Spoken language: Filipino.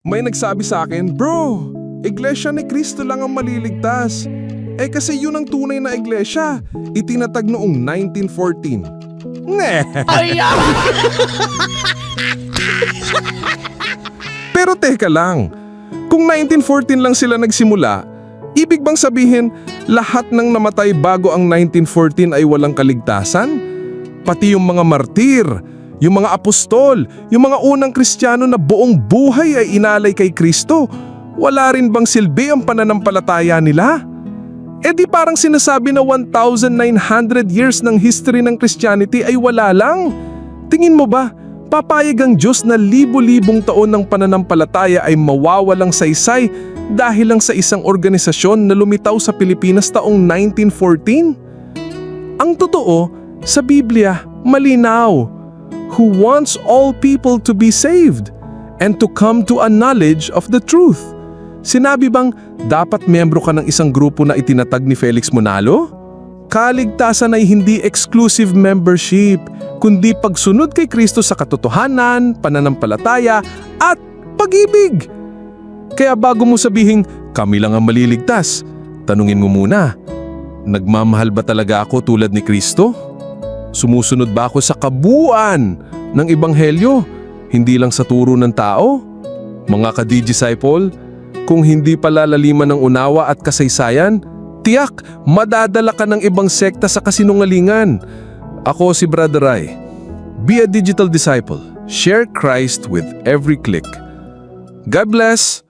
May nagsabi sa akin, Bro, Iglesia ni Cristo lang ang maliligtas. Eh kasi yun ang tunay na iglesia. Itinatag noong 1914. Nge! Pero teka lang, kung 1914 lang sila nagsimula, ibig bang sabihin lahat ng namatay bago ang 1914 ay walang kaligtasan? Pati yung mga martir, yung mga apostol, yung mga unang kristyano na buong buhay ay inalay kay Kristo, wala rin bang silbi ang pananampalataya nila? E di parang sinasabi na 1,900 years ng history ng Christianity ay wala lang. Tingin mo ba, papayag ang Diyos na libo-libong taon ng pananampalataya ay mawawalang saysay dahil lang sa isang organisasyon na lumitaw sa Pilipinas taong 1914? Ang totoo, sa Biblia, malinaw. Who wants all people to be saved and to come to a knowledge of the truth. Sinabi bang dapat miyembro ka ng isang grupo na itinatag ni Felix Monalo? Kaligtasan ay hindi exclusive membership, kundi pagsunod kay Kristo sa katotohanan, pananampalataya, at pag-ibig. Kaya bago mo sabihin, kami lang ang maliligtas, tanungin mo muna, nagmamahal ba talaga ako tulad ni Kristo? Sumusunod ba ako sa kabuuan ng Ebanghelyo, hindi lang sa turo ng tao? Mga ka-disciple, kung hindi palalaliman ng unawa at kasaysayan, tiyak madadala ka ng ibang sekta sa kasinungalingan. Ako si Brother Rai. Be a digital disciple. Share Christ with every click. God bless!